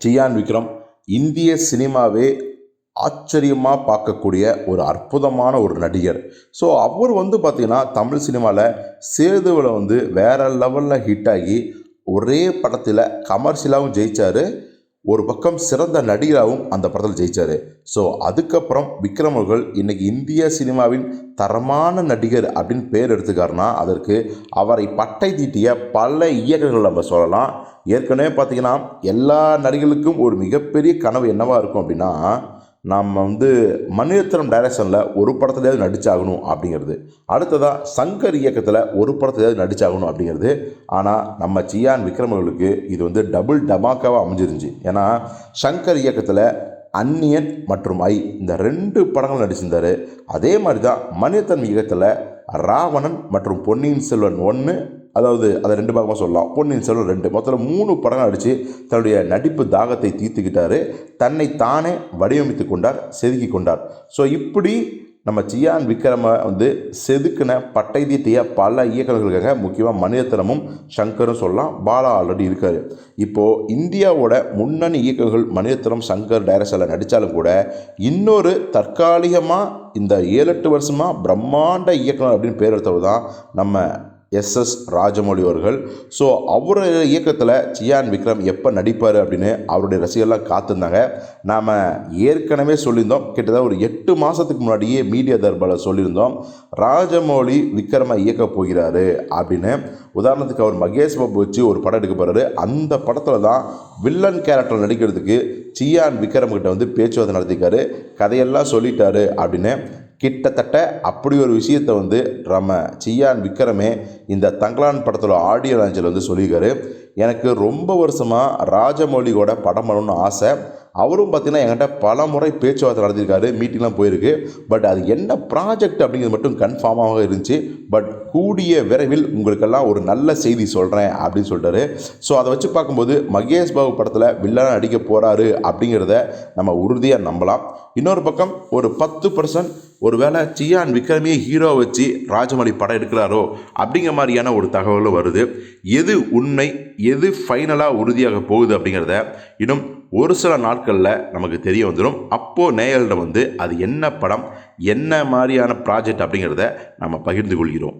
சியான் விக்ரம் இந்திய சினிமாவே ஆச்சரியமாக பார்க்கக்கூடிய ஒரு அற்புதமான ஒரு நடிகர். ஸோ அவர் வந்து பார்த்திங்கன்னா தமிழ் சினிமாவில் சேதுவில் வந்து வேறு லெவலில் ஹிட் ஆகி ஒரே படத்தில் கமர்ஷியலாகவும் ஜெயித்தார் ஒரு பக்கம் சிறந்த நடிகராகவும் அந்த படத்தில் ஜெயிச்சார். ஸோ அதுக்கப்புறம் விக்ரம் அவர்கள் இன்றைக்கி இந்திய சினிமாவின் தரமான நடிகர் அப்படின்னு பேர் எடுத்துக்காருன்னா அதற்கு அவரை பட்டை தீட்டிய பல இயக்கங்கள் நம்ம சொல்லலாம். ஏற்கனவே பார்த்திங்கன்னா எல்லா நடிகர்களுக்கும் ஒரு மிகப்பெரிய கனவு என்னவாக இருக்கும் அப்படின்னா நம்ம வந்து மணிரத்னம் டைரக்ஷனில் ஒரு படத்துலையாவது நடிச்சாகணும் அப்படிங்கிறது. அடுத்ததாக சங்கர் இயக்கத்தில் ஒரு படத்துலையாவது நடிச்சாகணும் அப்படிங்கிறது. ஆனால் நம்ம சியான் விக்ரமர்களுக்கு இது வந்து டபுள் டமாக்காவாக அமைஞ்சிருந்துச்சு. ஏன்னா சங்கர் இயக்கத்தில் அந்நியன் மற்றும் ஐ இந்த ரெண்டு படங்கள் நடிச்சிருந்தார். அதே மாதிரி தான் மணிரத்னம் இயக்கத்தில் ராவணன் மற்றும் பொன்னியின் செல்வன் ஒன்று அதாவது அதை ரெண்டு பாகமாக சொல்லலாம். பொன்னியின் செல்வன் ரெண்டு. மொத்தம் மூணு படங்கள் அடித்து தன்னுடைய நடிப்பு தாகத்தை தீர்த்துக்கிட்டார். தன்னை தானே வடிவமைத்து கொண்டார் செதுக்கி கொண்டார். ஸோ இப்படி நம்ம சியான் விக்ரம வந்து செதுக்கின பட்டை தீட்டிய பல இயக்குநர்களுக்காக முக்கியமாக மனிதத்தனமும் சங்கரும் சொல்லலாம். பாலா ஆல்ரெடி இருக்கார். இப்போது இந்தியாவோட முன்னணி இயக்கங்கள் மனிதத்தனம் சங்கர் டைரக்ஷனில் நடித்தாலும் கூட இன்னொரு தற்காலிகமாக இந்த ஏழு எட்டு வருஷமாக பிரம்மாண்ட இயக்குனர் அப்படின்னு பேர் எடுத்தவர் தான் நம்ம எஸ்எஸ் ராஜமௌழி அவர்கள். ஸோ அவர் இயக்கத்தில் சியான் விக்ரம் எப்போ நடிப்பார் அப்படின்னு அவருடைய ரசிகர்லாம் காத்திருந்தாங்க. நாம் ஏற்கனவே சொல்லியிருந்தோம். கிட்டத்தட்ட ஒரு எட்டு மாதத்துக்கு முன்னாடியே மீடியா தர்பாரில் சொல்லியிருந்தோம். ராஜமௌழி விக்ரமை இயக்க போகிறாரு அப்படின்னு. உதாரணத்துக்கு அவர் மகேஷ் பாபு வச்சு ஒரு படம் எடுக்க போகிறாரு அந்த படத்தில் தான் வில்லன் கேரக்டர் நடிக்கிறதுக்கு சியான் விக்ரம் கிட்ட வந்து பேச்சுவார்த்தை நடத்திக்காரு கதையெல்லாம் சொல்லிட்டாரு அப்படின்னு. கிட்டத்தட்ட அப்படி ஒரு விஷயத்தை வந்து நம்ம சியான் விக்ரமே இந்த தங்கலான் படத்தில் ஆடியோ லாஞ்சில் வந்து சொல்லியிருக்காரு. எனக்கு ரொம்ப வருஷமாக ராஜமௌலியோட படம் பண்ணணும்னு ஆசை. அவரும் பார்த்தீங்கன்னா என்கிட்ட பல முறை பேச்சுவார்த்தை நடத்தியிருக்காரு மீட்டிங்லாம் போயிருக்கு. பட் அது என்ன ப்ராஜெக்ட் அப்படிங்கிறது மட்டும் கன்ஃபார்மாக இருந்துச்சு. பட் கூடிய விரைவில் உங்களுக்கெல்லாம் ஒரு நல்ல செய்தி சொல்கிறேன் அப்படின்னு சொல்லிட்டாரு. ஸோ அதை வச்சு பார்க்கும்போது மகேஷ் பாபு படத்தில் வில்லனாக நடிக்க போகிறாரு அப்படிங்கிறத நம்ம உறுதியாக நம்பலாம். இன்னொரு பக்கம் ஒரு பத்து பர்சன்ட் ஒருவேளை சியான் விக்ரமே ஹீரோ வச்சு ராஜமௌழி படம் எடுக்கிறாரோ அப்படிங்கிற மாதிரியான ஒரு தகவலும் வருது. எது உண்மை எது ஃபைனலாக உறுதியாக போகுது அப்படிங்கிறத இன்னும் ஒரு சில நாட்களில் நமக்கு தெரிய வந்துடும் அப்போது நேயர்களிடம் வந்து அது என்ன படம் என்ன மாதிரியான ப்ராஜெக்ட் அப்படிங்கிறத நம்ம பகிர்ந்து கொள்கிறோம்.